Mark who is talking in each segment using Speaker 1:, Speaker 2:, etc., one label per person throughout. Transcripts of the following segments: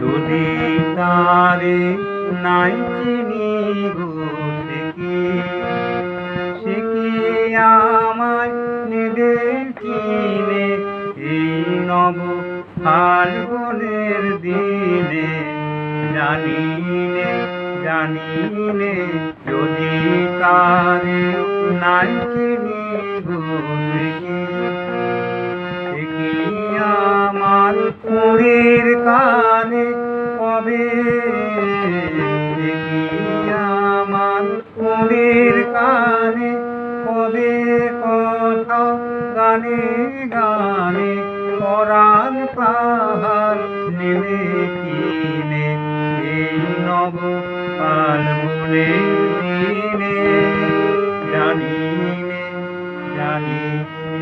Speaker 1: যদি তারে নাই চিনি সে কি সে কি আমায় নেবে চিনে এই নব ফাল্গুনের দিনে? জানিনে জানিনে, যদি তারে নাই চিনি গানে গানে পরাণ পাহাড় নেমে কিনে, এই নব ফাল্গুনের দিনে জানি জানিনে,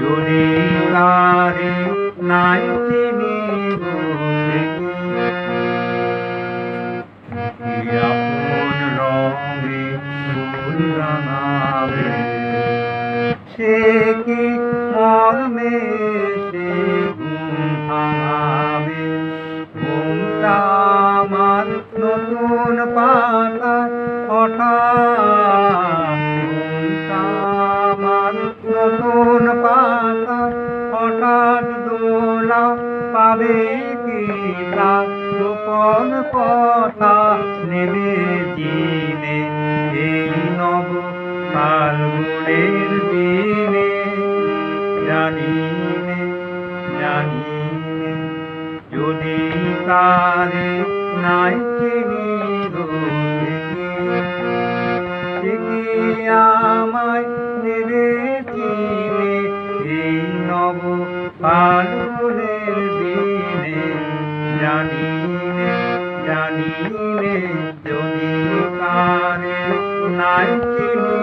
Speaker 1: যদি তারে নাই চিনি সে কি মর্মে সে ঘুম ভাঙাবে নতুন পাতা হঠাৎ ঘুমটা নতুন পাতা হঠাৎ দোলা পাবে কি তার গোপন কথা নেবে নব ফাল্গুনের দিনে, জানিনে জানিনে, যদি তারে নাই চিনি আমায় চিনে এই নব ফাল্গুনের দিনে, জানিনে জানিনে, যদি তারে নাই চিনি